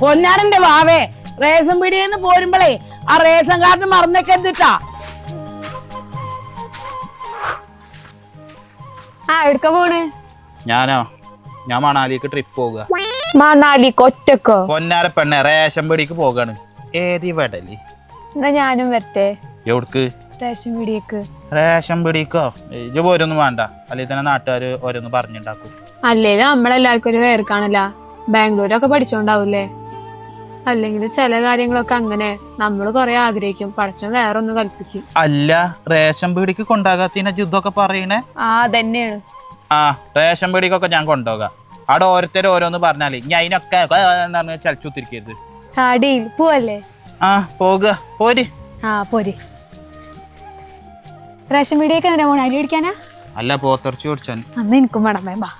പൊന്നാരന്റെ വാവേ റേഷൻ പീടിയെന്ന് പോരുമ്പളേ ആ ration card മറന്നൊക്കെ എന്തിട്ടാ ആ എടുക്ക പോണ്? ഞാനോ? ഞാൻ മണാലിക്ക് ട്രിപ്പ് പോകുക മണാലിക്ക് ഒറ്റക്കോ? പൊന്നാര പെണ്ണെ റേഷൻ പീടിക്ക് പോകാണ്. ഏതി വെടലി? എന്നാ ഞാനും വരട്ടെ. എവിടക്ക്? റേഷൻ പീടിയേക്ക്. റേഷൻ പീടിക്കോ ഇജ് പോരൊന്നും വേണ്ട. അല്ലെങ്കിൽ തന്നെ നാട്ടുകാർ ഓരോന്ന് പറഞ്ഞിണ്ടാക്കും. അല്ലേ നമ്മളെല്ലാവർക്കും ഒരു വേർക്കാണല്ല. ബാംഗ്ലൂരൊക്കെ പഠിച്ചോണ്ടാവൂലേ അല്ലെങ്കിൽ ചില കാര്യങ്ങളൊക്കെ അങ്ങനെ നമ്മൾ കുറെ ആഗ്രഹിക്കും. പഠിച്ച വേറെ ഒന്ന് കൽപ്പിക്കും. അല്ല റേഷൻ പീടിക്ക് കൊണ്ടാകാത്തതിനെ ജുദ്ധൊക്കെ പറയണേ? ആ തന്നെയാണ് ആ റേഷൻ പീടിക്കൊക്കെ ഞാൻ കൊണ്ടുപോകാം. അവിടെ ഓരോരുത്തർ ഓരോന്ന് പറഞ്ഞാലേ ഞാൻ അതിനൊക്കെ പറഞ്ഞ് ചലിച്ചുത്തിരിക്കരുത്. ആ ഡീൽ പോവല്ലേ? ആ പോകുക പോരി. ആ പോരി. റേഷൻ പീടിയൊക്കെ എന്തിനാ പോണ അരി പിടിക്കാനാ? അല്ല പോത്തിറച്ചി ഓടിച്ചാൻ അന്ന് എനിക്കും വേണം വേമ്പാ